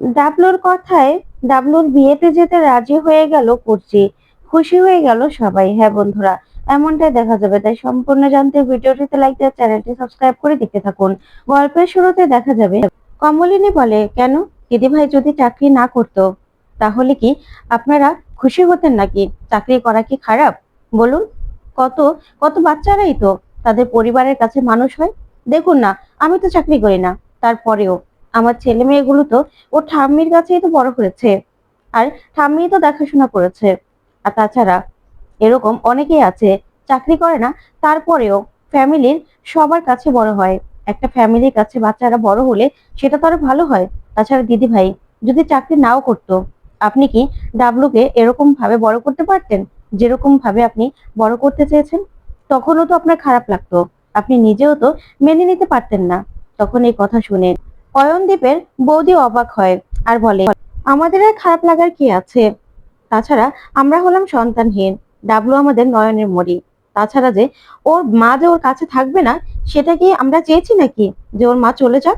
ডাবলুর কথায় ডাবলুর বিয়েতে যেতে রাজি হয়ে গেল কুর্চি। খুশি হয়ে গেল সবাই। হ্যাঁ বন্ধুরা, এমনটাই দেখা যাবে। তাই সম্পূর্ণ জানতে ভিডিওটিতে লাইক দিয়ে চ্যানেলটি সাবস্ক্রাইব করে দেখতে থাকুন। গল্পের শুরুতে দেখা যাবে, কমলিনী বলে, কেন? দিদিভাই যদি চাকরি না করতো, তাহলে কি আপনারা খুশি হতেন নাকি? চাকরি করা কি খারাপ? বলুন, কত কত বাচ্চারাই তো তাদের পরিবারের কাছে মানুষ হয়। দেখুন না, আমি তো চাকরি করি না। তারপরেও আমার ছেলে মেয়েগুলো তো ও ঠাম্মির কাছেই তো বড় হয়েছে। আর ঠাম্মি তো দেখাশোনা করেছে। আর তাছাড়া এরকম অনেকেই আছে, চাকরি করে না, তারপরেও ফ্যামিলির সবার কাছে বড় হয়। একটা ফ্যামিলির কাছে বাচ্চারা বড় হলে সেটা তো আরও ভালো হয়। তাছাড়া দিদি ভাই যদি চাকরি নাও করতো, আপনি কি ডাবলুকে এরকম ভাবে বড় করতে পারতেন? যেরকম ভাবে আপনি বড় করতে চেয়েছেন? তখনও তো আপনার খারাপ লাগতো। আপনি নিজেও তো মেনে নিতে পারতেন না। তখন এই কথা শুনে অয়নদীপের বৌদি অবাক হয় আর বলে, আমাদের আর খারাপ লাগার কি আছে? তাছাড়া আমরা হলাম সন্তানহীন। ডাবলু আমাদের নয়নের মরি। তাছাড়া যে ওর মা যে ওর কাছে থাকবে না, সেটা কি আমরা চেয়েছি নাকি যে ওর মা চলে যাক?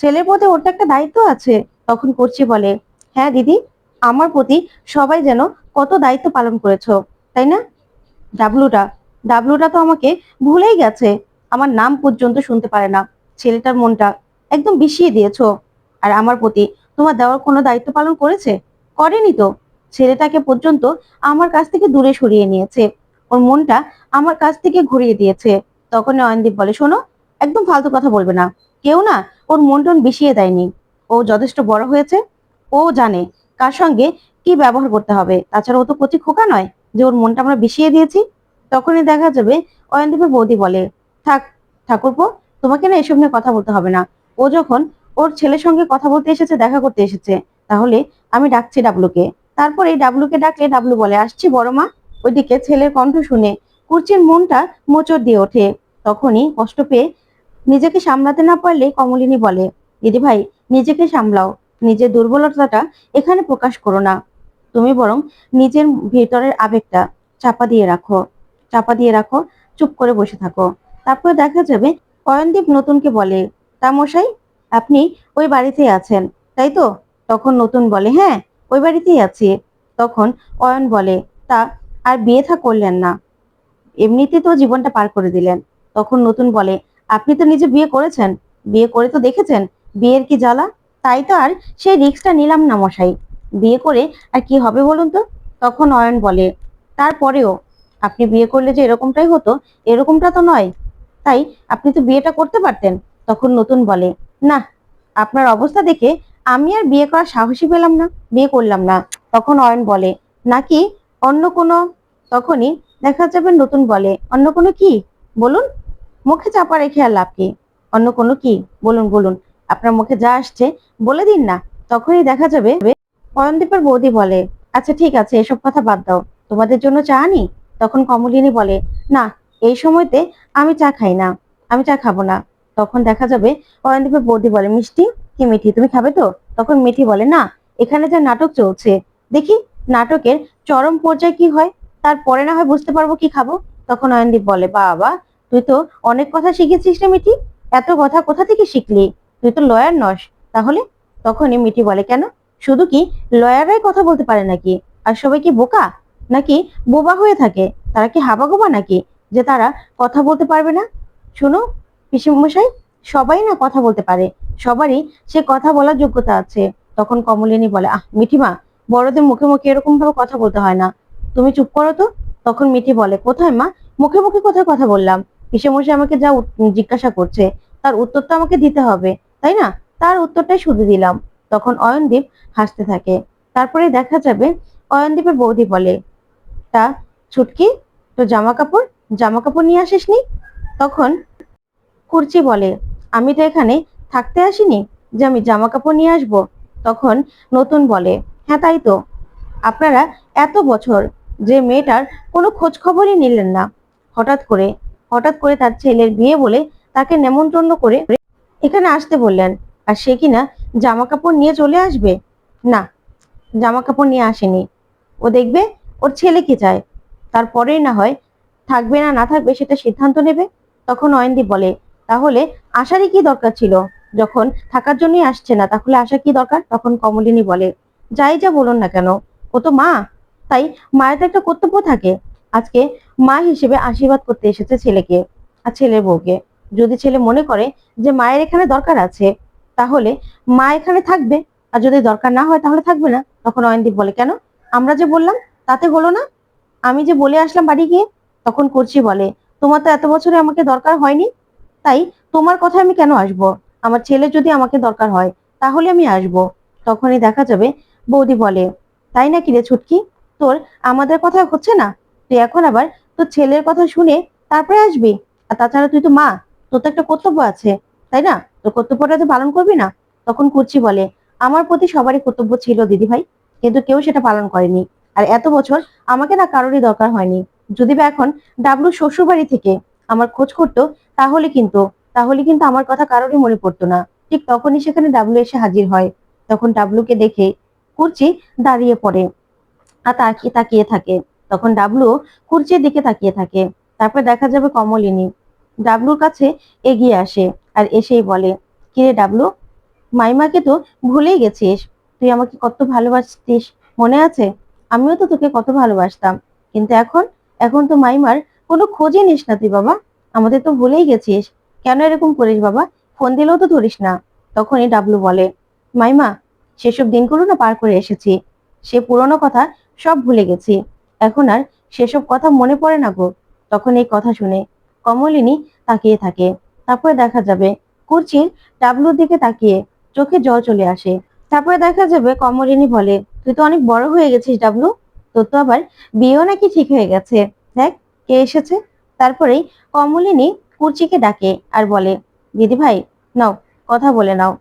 ছেলের প্রতি ওর তো একটা দায়িত্ব আছে। তখন করছি বলে হ্যাঁ দিদি, আমার প্রতি সবাই যেন কত দায়িত্ব পালন করেছ, তাই না? ডাবলুটা ডাবলুটা তো আমাকে ভুলেই গেছে। আমার নাম পর্যন্ত শুনতে পারে না। ছেলেটার মনটা একদম বিষিয়ে দিয়েছ। আর আমার প্রতি তোমার দেওয়ার কোনো দায়িত্ব পালন করেছে? করেনি তো। ছেলেটাকে পর্যন্ত আমার কাছ থেকে দূরে সরিয়ে নিয়েছে। ওর মনটা আমার কাছ থেকে ঘুরিয়ে দিয়েছে। তখন নয়নদীপ বলে, শোনো, একদম ফালতু কথা বলবে না। কেউ না ওর মন টন বিষিয়ে দেয়নি। ও যথেষ্ট বড় হয়েছে। ও জানে কার সঙ্গে কি ব্যবহার করতে হবে। তাছাড়া ও তো কচি খোকা নয় যে ওর মনটা আমরা বিষিয়ে দিয়েছি। তখনই দেখা যাবে অয়নদীপের বৌদি বলে, থাক, ঠাকুরপো, তোমাকে না এসব নিয়ে কথা বলতে হবে না। ও যখন ওর ছেলের সঙ্গে কথা বলতে এসেছে, দেখা করতে এসেছে, তাহলে আমি ডাকছি ডাবলুকে। তারপরে ডাবলুকে ডাকলে ডাবলু বলে, আসছি বড় মা। ওইদিকে ছেলের কণ্ঠ শুনে কুর্চির মনটা মোচড় দিয়ে ওঠে। তখনই কষ্ট পেয়ে নিজেকে সামলাতে না পারলে কমলিনী বলে, দিদি ভাই, নিজেকে সামলাও। নিজের দুর্বলতাটা এখানে প্রকাশ করো না। তুমি বরং নিজের ভেতরের আবেগটা চাপা দিয়ে রাখো। চাপা দিয়ে রাখো, চুপ করে বসে থাকো। তারপরে দেখা যাবে, অয়নদীপ নতুনকে বলে তা মশাই আপনি ওই বাড়িতেই আছেন, তাই তো? তখন নতুন বলে হ্যাঁ ওই বাড়িতেই আছি। তখন অয়ন বলে, তা আর বিয়ে থা করলেন না। এমনিতে তো জীবনটা পার করে দিলেন। তখন নতুন বলে, আপনি তো নিজে বিয়ে করেছেন? বিয়ে করে তো দেখেছেন? বিয়ের কি জ্বালা? তাই তো আর সেই রিস্কটা নিলাম না, মশাই। বিয়ে করে আর কি হবে বলুন তো? তখন অয়ন বলে, তারপরেও আপনি বিয়ে করলে যে এরকমটাই হতো, এরকমটা তো নয়। তাই আপনি তো বিয়েটা করতে পারতেন। তখন নতুন বলে, না, আপনার অবস্থা দেখে আমি আর বিয়ে করার সাহসী পেলাম না, বিয়ে করলাম না। তখন অয়ন বলে, নাকি অন্য কোনো? তখনই দেখা যাবে নতুন বলে, অন্য কোনো কি? বলুন। মুখে চাপা রেখে আর লাভ কি? অন্য কোনো কি? বলুন বলুন, আপনার মুখে যা আসছে, বলে দিন না। তখনই দেখা যাবে অয়নদীপের বৌদি বলে আচ্ছা ঠিক আছে, এসব কথা বাদ দাও, তোমাদের জন্য চা আনি? তখন কমলিনী বলে, না, এই সময়তে আমি চা খাই না, আমি চা খাব না। তখন দেখা যাবে অয়নদীপের বৌদি বলে, মিষ্টি, কি মিঠি? তুমি খাবে তো? তখন মিঠি বলে, না, এখানে যা নাটক চলছে, দেখি নাটকের চরম পর্যায়ে কি হয়, তারপরে না হয় বুঝতে পারব কি খাব? তখন অয়নদীপ বলে, বাবা, তুই তো অনেক কথা শিখেছিস রে মিঠি, এত কথা কোথা থেকে শিখলি? তুই তো লয়ার নস, তাহলে? তখনই মিঠি বলে, কেন? শুধু কি লয়াররাই কথা বলতে পারে নাকি? আর সবাই কি বোকা? নাকি বোবা হয়ে থাকে? তারা কি হাবাগোবা নাকি, যে তারা কথা বলতে পারবে না? শুনো পিসিমশাই, সবাই না কথা বলতে পারে। সবারই সে কথা বলার যোগ্যতা আছে। তখন কমলিনী বলে, আহ, মিঠিমা, বড়দের মুখে মুখে এরকম ভাবে কথা বলতে হয় না। তুমি চুপ করো তো। তখন মিঠি বলে, কোথায় মা? মুখে মুখে কোথায় কথা বললাম? পিসেমশাই আমাকে যা জিজ্ঞাসা করছে, তার উত্তর তো আমাকে দিতে হবে, তাই না? তার উত্তরটাই শুধু দিলাম। তখন অয়নদীপ হাসতে থাকে। তারপরে দেখা যাবে, অয়নদীপের বৌদি বলে, তা, ছুটকি তো জামা কাপড় জামা কাপড় নিয়ে আসিসনি? তখন কুর্চি বলে, আমি তো এখানে থাকতে আসিনি যে আমি জামা কাপড় নিয়ে আসব। তখন নতুন বলে হ্যাঁ তাই তো। আপনারা এত বছর যে মেয়েটার কোনো খোঁজ খবরই নিলেন না। হঠাৎ করে হঠাৎ করে তার ছেলের বিয়ে বলে তাকে নেমন্তন্ন করে এখানে আসতে বললেন, আর সে কিনা জামা কাপড় নিয়ে চলে আসবে? না জামা কাপড় নিয়ে আসেনি। ও দেখবে ওর ছেলে কি চায়। তারপরেই না হয় থাকবে না না থাকবে সেটা সিদ্ধান্ত নেবে? তখন অয়নদীপ বলে তাহলে আশারই কি দরকার ছিল? যখন থাকার জন্যই আসছে না, তাহলে আসা কি দরকার? তখন কমলিনী বলে, যাই যা বলুন না কেন, ও তো মা, তাই মায়ের তো একটা কর্তব্য থাকে। আজকে মা হিসেবে আশীর্বাদ করতে এসেছে ছেলেকে আর ছেলের বউকে। যদি ছেলে মনে করে যে মায়ের এখানে দরকার আছে, তাহলে মা এখানে থাকবে। আর যদি দরকার না হয়, তাহলে থাকবে না। তখন অয়নদীপ বলে, কেন? আমরা যে বললাম, তাতে হলো না। আমি যে বলে আসলাম বাড়ি গিয়ে? তখন করছি বলে, তোমার তো এত বছরে আমাকে দরকার হয়নি। তাই তোমার কথা আমি কেন আসব? আমার ছেলে যদি আমাকে দরকার হয়, তাহলে আমি আসব। তখনই দেখা যাবে, বৌদি বলে, তাই নাকি রে ছুটকি? তোর আমাদের কথা হচ্ছে না? তুই এখন আবার তোর ছেলের কথা শুনে তারপরে আসবি? আর তাছাড়া তুই তো মা, তোর তো একটা কর্তব্য আছে, তাই না? তোর কর্তব্যটা তো পালন করবি না? তখন কুচি বলে, আমার প্রতি সবারই কর্তব্য ছিল দিদি ভাই, কিন্তু কেউ সেটা পালন করেনি। আর এত বছর আমাকে না কারোরই দরকার হয়নি। যদি বা এখন ডাবলু শ্বশুর বাড়ি থেকে আমার খোঁজ করতো, তাহলে কিন্তু তাহলে কিন্তু আমার কথা কারোরই মনে পড়তো না। ঠিক তখনই সেখানে ডাবলু এসে হাজির হয়। তখন ডাবলুকে দেখে কুর্চি দাঁড়িয়ে পড়ে আর তাকিয়ে তাকিয়ে থাকে। তখন ডাবলু কুর্চির দিকে তাকিয়ে থাকে। তারপর দেখা যাবে কমলিনী। ডাবলুর কাছে এগিয়ে আসে আর এসেই বলে, কিরে ডাবলু মাইমাকে তো ভুলেই গেছিস। তুই আমাকে কত ভালোবাসতিস, মনে আছে? আমিও তো তোকে কত ভালোবাসতাম। কিন্তু এখন এখন তো মাইমার কোনো খোঁজই নিস না তুই বাবা। আমাদের তো ভুলেই গেছিস। কেন এরকম করিস বাবা? ফোন দিলেও তো ধরিস না। তখনই ডাবলু বলে, মাইমা, সেসব দিনগুলো না পার করে এসেছি। সে পুরনো কথা সব ভুলে গেছি। এখন আর সেসব কথা মনে পড়ে না গো। তখন এই কথা শুনে কমলিনী তাকিয়ে থাকে। তারপরে দেখা যাবে কুর্চির ডাবলুর দিকে তাকিয়ে চোখে জল চলে আসে। তারপরে দেখা যাবে কমলিনী বলে, তুই তো অনেক বড় হয়ে গেছিস ডাবলু। তোর তো আবার বিয়েও নাকি ঠিক হয়ে গেছে। দেখ কে এসেছে? তারপরেই কমলিনী কুর্চিকে ডাকে আর বলে, দিদি ভাই, নাও, কথা বলে নাও।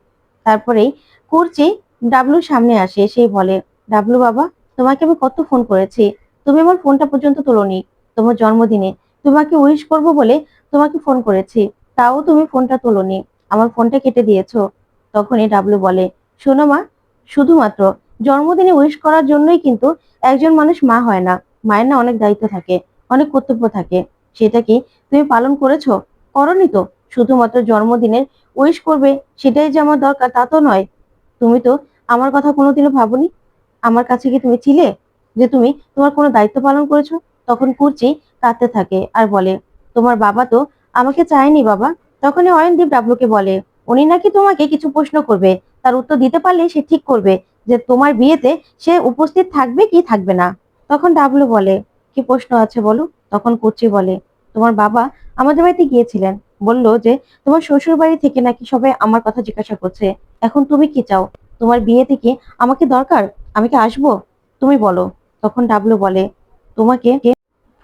তারপরেই কুর্চি ডাবলুর সামনে আসে সেই বলে, ডাবলু বাবা, তোমাকে আমি কত ফোন করেছি? তুমি আমার ফোনটা পর্যন্ত তোলোনি। তোমার জন্মদিনে তোমাকে উইশ করব বলে তোমাকে ফোন করেছি। তাও তুমি ফোনটা তোলোনি। আমার ফোনটা কেটে দিয়েছ। তখনই ডাবলু বলে, শোনো মা, শুধুমাত্র জন্মদিনে উইশ করার জন্যই কিন্তু একজন মানুষ মা হয় না। মায়ের না অনেক দায়িত্ব থাকে। অনেক কর্তব্য থাকে। সেটা কি তুমি পালন করেছ? করনি তো। শুধুমাত্র জন্মদিনের উইশ করবে, সেটাই যে আমার দরকার তা তো নয়। তুমি তো আমার কথা কোনোদিনও ভাবনি? আমার কাছে কি তুমি ছিলে? যে তুমি তোমার কোনো দায়িত্ব পালন করেছ? তখন কুর্চি কাঁদতে থাকে আর বলে, তোমার বাবা তো আমাকে চায়নি বাবা। তখনই অয়নদীপ ডাবলুকে বলে, উনি নাকি তোমাকে কিছু প্রশ্ন করবে। তার উত্তর দিতে পারলে সে ঠিক করবে যে তোমার বিয়েতে সে উপস্থিত থাকবে কি থাকবে না? তখন ডাবলু বলে কি প্রশ্ন আছে বলো? তখন কুচি বলে, তোমার বাবা আমাদের বাড়িতে গিয়েছিলেন। বলল যে, তোমার শ্বশুর বাড়ি থেকে নাকি সবাই আমার কথা জিজ্ঞাসা করছে। এখন তুমি কি চাও? তোমার বিয়ে থেকে আমাকে দরকার? আমি কি আসব? তুমি বলো। তখন ডাবলু বলে, তোমাকে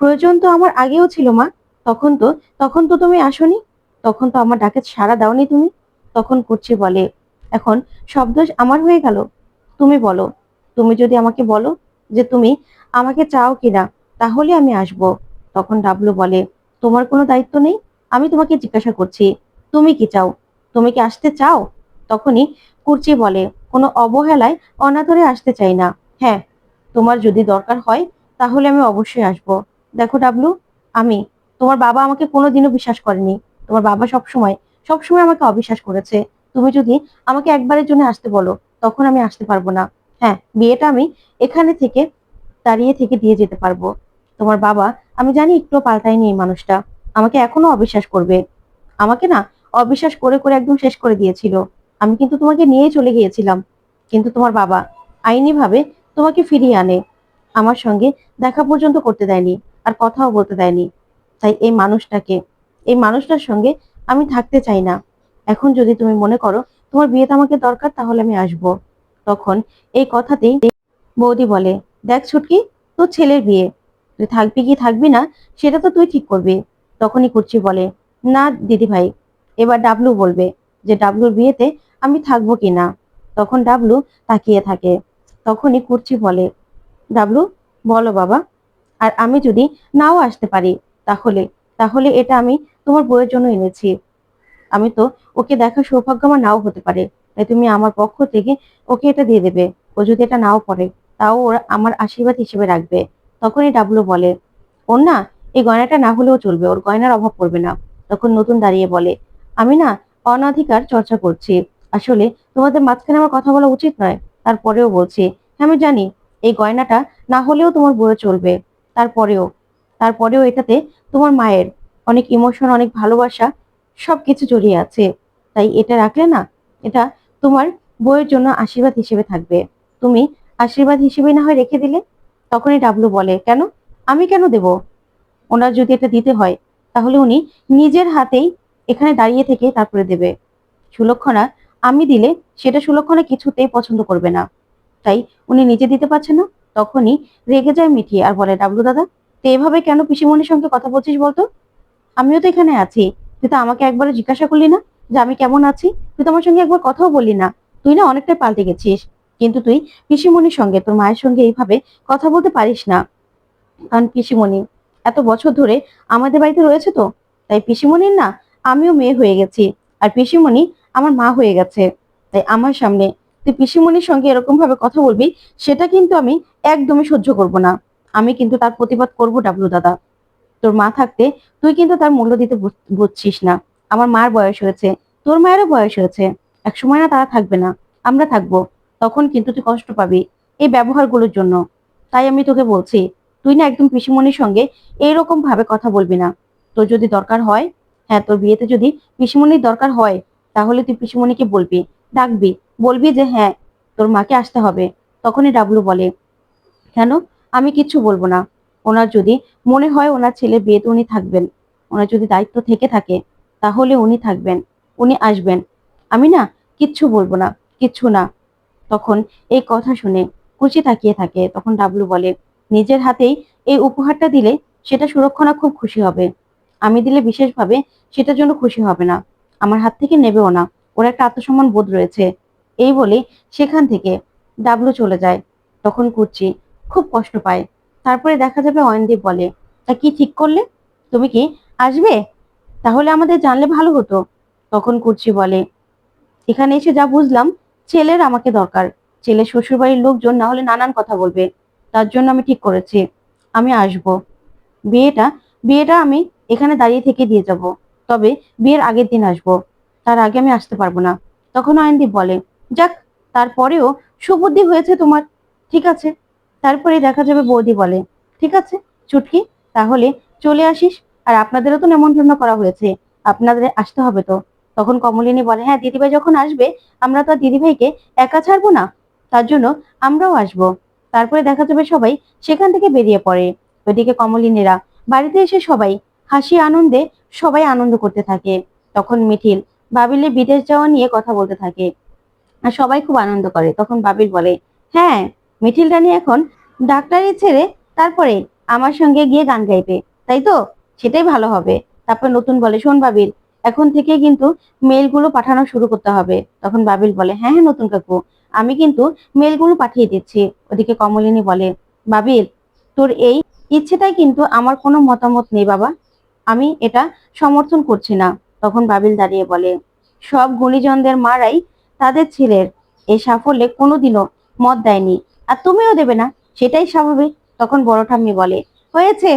প্রয়োজন তো আমার আগেও ছিল, মা। তখন তো তখন তো তুমি আসোনি। তখন তো আমার ডাকে সাড়া দাওনি তুমি। তখন কুচি বলে, এখন সব দোষ আমার হয়ে গেল। তুমি বলো, তুমি যদি আমাকে বলো যে তুমি আমাকে চাও কিনা তাহলে আমি আসব। তখন ডাবলু বলে, তোমার কোনো দায়িত্ব নেই? আমি তোমাকে জিজ্ঞাসা করছি, তুমি কি চাও? তুমি কি আসতে চাও? তখনই কুর্চি বলে, কোনো অবহেলায় অনাদরে আসতে চাই না। হ্যাঁ তোমার যদি দরকার হয়, তাহলে আমি অবশ্যই আসব। দেখো ডাবলু, আমি, তোমার বাবা আমাকে কোনোদিনও বিশ্বাস করেনি। তোমার বাবা সবসময় সবসময় আমাকে অবিশ্বাস করেছে। তুমি যদি আমাকে একবারের জন্য আসতে বলো, তখন আমি আসতে পারব না। হ্যাঁ বিয়েটা আমি এখানে থেকে, দাঁড়িয়ে থেকে দিয়ে যেতে পারব। তোমার বাবা, আমি জানি একটু পাল্টায়নি এই মানুষটা। আমাকে এখনও অবিশ্বাস করবে। আমাকে না অবিশ্বাস করে করে একদম শেষ করে দিয়েছিল। আমি কিন্তু তোমাকে নিয়ে চলে গিয়েছিলাম। কিন্তু তোমার বাবা আইনি ভাবে তোমাকে ফিরিয়ে আনে। আমার সঙ্গে দেখা পর্যন্ত করতে দেয়নি আর কথাও বলতে দেয়নি। তাই এই মানুষটাকে, এই মানুষটার সঙ্গে আমি থাকতে চাই না। এখন যদি তুমি মনে করো তোমার বিয়েতে আমাকে দরকার, তাহলে আমি আসব। তখন এই কথাতেই বৌদি বলে, দেখ ছুটকি, তোর ছেলের বিয়ে। তুই থাকবি কি থাকবি না, সেটা তো তুই ঠিক করবি। তখনই কুর্চি বলে, না দিদি ভাই। এবার ডাবলু বলবে যে, ডাবলুর বিয়েতে আমি থাকব কি না? তখন ডাবলু তাকিয়ে থাকে। তখনই কুর্চি বলে, ডাবলু, বলো বাবা, আর আমি যদি নাও আসতে পারি, তাহলে তাহলে এটা আমি তোমার বইয়ের জন্য এনেছি। আমি তো ওকে দেখা সৌভাগ্য আমার নাও হতে পারে, তাই তুমি আমার পক্ষ থেকে ওকে এটা দিয়ে দেবে। ও যদি এটা নাও পড়ে তাও ওরা আমার আশীর্বাদ হিসেবে রাখবে। তখনই ডাবলু বলে ওর না এই গয়নাটা না হলেও চলবে ওর গয়নার অভাব পড়বে না। তখন নতুন দাঁড়িয়ে বলে আমি না অনাধিকার চর্চা করছি। আসলে তোমাদের মাঝখানে আমার কথা বলা উচিত নয়। তারপরেও বলছি হ্যাঁ, আমি জানি এই গয়নাটা না হলেও তোমার বয়ে চলবে। তারপরেও তারপরেও এটাতে তোমার মায়ের অনেক ইমোশন অনেক ভালোবাসা সবকিছু জড়িয়ে আছে। তাই এটা রাখলে না এটা তোমার বইয়ের জন্য আশীর্বাদ হিসেবে থাকবে। তুমি আশীর্বাদ হিসেবে না হয় রেখে দিলে তখনই ডাবলু বলে, কেন? আমি কেন দেব? ওনার যদি এটা দিতে হয়, তাহলে উনি নিজের হাতেই এখানে দাঁড়িয়ে থেকে তারপরে দেবে। সুলক্ষণা, আমি দিলে সেটা সুলক্ষণা কিছুতেই পছন্দ করবে না। তাই উনি নিজে দিতে পারছে না। তখনই রেগে যায় মিঠি আর বলে, ডাবলু দাদা, তো এভাবে কেন পিসিমণির সঙ্গে কথা বলছিস বলতো? আমিও তো এখানে আছি। তুই তো আমাকে একবারও জিজ্ঞাসা করলি না যে আমি কেমন আছি? তুই তো আমার সঙ্গে একবার কথাও বললি না। তুই না অনেকটাই পাল্টে গেছিস। কিন্তু তুই পিসিমণির সঙ্গে, তোর মায়ের সঙ্গে এইভাবে কথা বলতে পারিস না। কারণ পিসিমণি, এত বছর ধরে আমাদের বাড়িতে রয়েছে তো, তাই পিসিমণির না আমিও মেয়ে হয়ে গেছি, আর পিসিমণি আমার মা হয়ে গেছে। তাই আমার সামনে তুই পিসিমণির সঙ্গে এরকম ভাবে কথা বলবি, সেটা কিন্তু আমি একদমই সহ্য করব না। আমি কিন্তু তার প্রতিবাদ করব ডাবলু দাদা। তোর মা থাকতে তুই কিন্তু তার মূল্য দিতে বুঝছিস না। আমার মার বয়স হয়েছে, তোর মায়েরও বয়স হয়েছে। এক সময় না তারা থাকবে না, আমরা থাকব। তখন কিন্তু তুই কষ্ট পাবি এই ব্যবহারগুলোর জন্য। তাই আমি তোকে বলছি, তুই না একদম পিসিমণির সঙ্গে এইরকম ভাবে কথা বলবি না। তোর যদি দরকার হয় হ্যাঁ তোর বিয়েতে যদি পিসিমণির দরকার হয়, তাহলে তুই পিসিমণিকে বলবি, ডাকবি, বলবি যে হ্যাঁ তোর মাকে আসতে হবে। তখনই ডাবলু বলে, কেন? আমি কিচ্ছু বলব না। ওনার যদি মনে হয় ওনার ছেলে বিয়েতে উনি থাকবেন, ওনার যদি দায়িত্ব থেকে থাকে, তাহলে উনি থাকবেন, উনি আসবেন। আমি না কিচ্ছু বলব না, কিচ্ছু না। তখন এই কথা শুনে কুচি তাকিয়ে থাকে। তখন ডাবলু বলে, নিজের হাতেই এই উপহারটা দিলে সেটা সুরক্ষণা খুব খুশি হবে। আমি দিলে বিশেষভাবে সেটার জন্য খুশি হবে না। আমার হাত থেকে নেবেও না। ওর একটা আত্মসম্মান বোধ রয়েছে। এই বলে সেখান থেকে ডাবলু চলে যায়। তখন কুচি খুব কষ্ট পায়। তারপরে দেখা যাবে অয়নদীপ বলে, তা কি ঠিক করলে? তুমি কি আসবে? তাহলে আমাদের জানলে ভালো হতো। তখন কুচি বলে, এখানে এসে যা বুঝলাম ছেলের আমাকে দরকার। ছেলে শ্বশুরবাড়ির লোকজন না হলে নানান কথা বলবে। তার জন্য আমি ঠিক করেছি। আমি আসব। বিয়েটা বিয়েটা আমি এখানে দাঁড়িয়ে থেকে দিয়ে যাব। তবে বিয়ের আগের দিন আসব। তার আগে আমি আসতে পারব না। তখন অয়নদীপ বলে, যাক, তারপরেও সুবুদ্ধি হয়েছে তোমার। ঠিক আছে। তারপরে দেখা যাবে বৌদি বলে, ঠিক আছে, চুটকি, তাহলে চলে আসিস। আর আপনাদেরও তো নেমন্তন্ন করা হয়েছে। আপনাদের আসতে হবে তো। তখন কমলিনী বলে হ্যাঁ দিদিভাই যখন আসবে, আমরা তো দিদিভাইকে একা ছাড়বো না। তার জন্য আমরাও আসব। তারপরে দেখা যাবে সবাই সেখান থেকে বেরিয়ে পড়ে। ওইদিকে কমলিনীরা বাড়িতে এসে সবাই হাসি আনন্দে সবাই আনন্দ করতে থাকে। তখন মিঠিল বাবিলের বিদেশ যাওয়া নিয়ে কথা বলতে থাকে। আর সবাই খুব আনন্দ করে। তখন বাবিল বলে হ্যাঁ মিঠিল রানী এখন ডাক্তারি ছেড়ে তারপরে আমার সঙ্গে গিয়ে গান গাইবে। তাই তো? সেটাই ভালো হবে। তারপর নতুন বলে, শোন বাবিল এখন থেকে কিন্তু মেলগুলো পাঠানো শুরু করতে হবে। তখন বাবিল বলে হ্যাঁ হ্যাঁ নতুন কাকু, আমি কিন্তু মেলগুলো পাঠিয়ে দিচ্ছি। ওদিকে কমলিনী বলে, বাবিল, তোর এই ইচ্ছেটাই কিন্তু আমার কোনো মতামত নেই বাবা। আমি এটা সমর্থন করছি না। তখন বাবিল দাঁড়িয়ে বলে, সব গুণীজনদের মারাই তাদের ছেলের এই সাফল্যে কোনোদিনও মত দেয়নি। আর তুমিও দেবে না, সেটাই স্বাভাবিক। তখন বড় ঠাম্মি বলে, হয়েছে।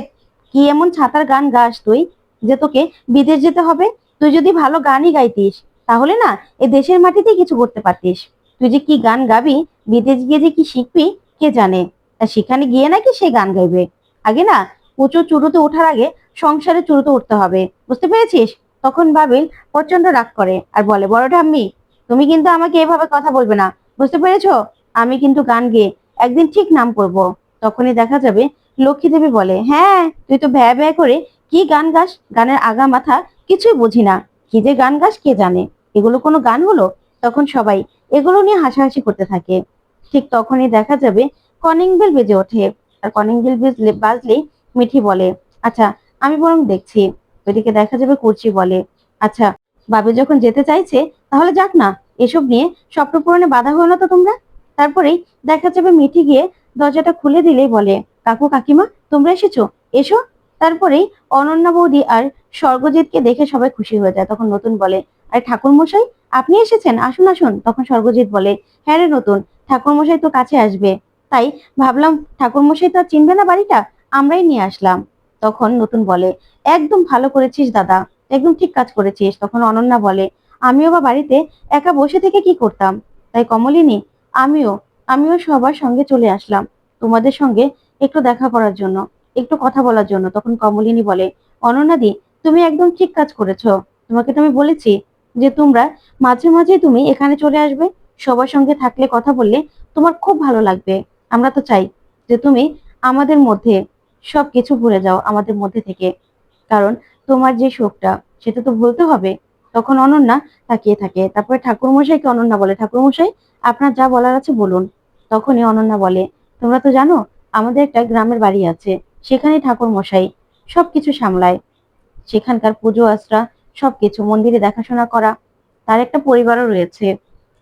কি এমন ছাতার গান গাস তুই যে তোকে বিদেশ যেতে হবে? তুই যদি ভালো গানই গাইতিস, তাহলে না এ দেশের মাটিতেই কিছু করতে পারতিস। তুই যে কি গান গাবি, বিদেশ গিয়ে যে কি শিখবি, কে জানে? তা সেখানে গিয়ে নাকি সে গান গাইবে। আগে না উঁচু চুরুতে ওঠার আগে সংসারে চুরুতে উঠতে হবে। বুঝতে পেরেছিস? তখন বাবিল প্রচণ্ড রাগ করে। আর বলে, বড় ঠাম্মি, তুমি কিন্তু আমাকে এভাবে কথা বলবে না। বুঝতে পেরেছ? আমি কিন্তু গান গেয়ে একদিন ঠিক নাম করব। তখনই দেখা যাবে লক্ষ্মী দেবী বলে হ্যাঁ তুই তো ভ্যা ভ্যা করে কি গান গাস? গানের আগা মাথা কিছুই বুঝি না। কি যে গান গাস কে জানে? এগুলো কোনো গান হলো? তখন সবাই এগুলো নিয়ে হাসাহাসি করতে থাকে। ঠিক তখনই দেখা যাবে কনিং বেল বেজে ওঠে। আর কনিং বেল বেজলে মিঠি বলে আচ্ছা আমি বরং দেখছি। ওইদিকে দেখা যাবে কুর্চি বলে আচ্ছা বাবে যখন যেতে চাইছে, তাহলে যাক না, এসব নিয়ে স্বপ্ন পূরণে বাধা হলো তো তোমরা? তারপরেই দেখা যাবে মিঠি গিয়ে দরজাটা খুলে দিলেই বলে, কাকু, কাকিমা, তোমরা এসেছ? এসো? তারপরেই অনন্যা বৌদি আর স্বর্গজিৎকে দেখে সবাই খুশি হয়ে যায়। তখন নতুন বলে, আরে ঠাকুর মশাই আপনি এসেছেন? আসুন আসুন। তখন স্বর্গজিৎ বলে হ্যাঁ রে নতুন ঠাকুর মশাই তো কাছে আসবে। তাই ভাবলাম ঠাকুর মশাই তো আর চিনবে না বাড়িটা, আমরাই নিয়ে আসলাম। তখন নতুন বলে, একদম ভালো করেছিস দাদা, একদম ঠিক কাজ করেছিস। তখন অনন্যা বলে, আমিও বা বাড়িতে একা বসে থেকে কি করতাম? তাই কমলিনী, আমিও আমিও সবার সঙ্গে চলে আসলাম, তোমাদের সঙ্গে একটু দেখা করার জন্য, একটু কথা বলার জন্য। তখন কমলিনী বলে, অনন্যাদি তুমি একদম ঠিক কাজ করেছ। তোমাকে তো আমি বলেছি যে তোমরা মাঝে মাঝে তুমি এখানে চলে আসবে, সবার সঙ্গে থাকলে, কথা বললে তোমার খুব ভালো লাগবে। আমরা তো চাই যে তুমি আমাদের মধ্যে সব কিছু ভুলে যাও, আমাদের মধ্যে থেকে। কারণ তোমার যে শোকটা, সেটা তো ভুলতে হবে। তখন অনন্যা তাকিয়ে থাকে। তারপরে ঠাকুরমশাইকে অনন্যা বলে, ঠাকুরমশাই, আপনার যা বলার আছে বলুন। তখনই অনন্যা বলে, তোমরা তো জানো, আমাদের একটা গ্রামের বাড়ি আছে। সেখানে ঠাকুর মশাই সবকিছু সামলায়। সেখানকার পুজো আশ্রা, সবকিছু, মন্দিরে দেখাশোনা করা, তার একটা পরিবারও রয়েছে।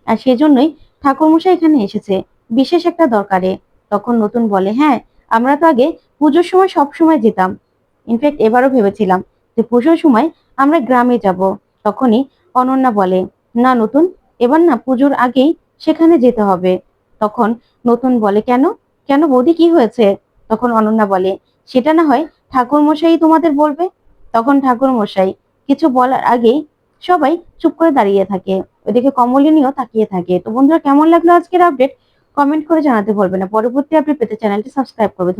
আর সেজন্যই ঠাকুর মশাই এখানে এসেছে। বিশেষ একটা দরকারে। তখন নতুন বলে হ্যাঁ আমরা তো আগে পুজোর সময় সব সময় যেতাম। ইনফ্যাক্ট এবারও ভেবেছিলাম যে পুজোর সময় আমরা গ্রামে যাব। তখনই অনন্যা বলে, না নতুন, এবার না পুজোর আগেই সেখানে যেতে হবে। তখন নতুন বলে, কেন? কেন বৌদি, কি হয়েছে? তখন অনন্যা বলে, সেটা না হয় ঠাকুর মশাই তোমাদের বলবে। তখন ঠাকুর মশাই কিছু বলার আগেই সবাই চুপ করে দাঁড়িয়ে থাকে। ওইদিকে কমলিনীও তাকিয়ে থাকে। তো বন্ধুরা, কেমন লাগল আজকের আপডেট কমেন্ট করে জানাতে ভুলবে না। পরবর্তী আপডেট পেতে চ্যানেলটি সাবস্ক্রাইব করবে।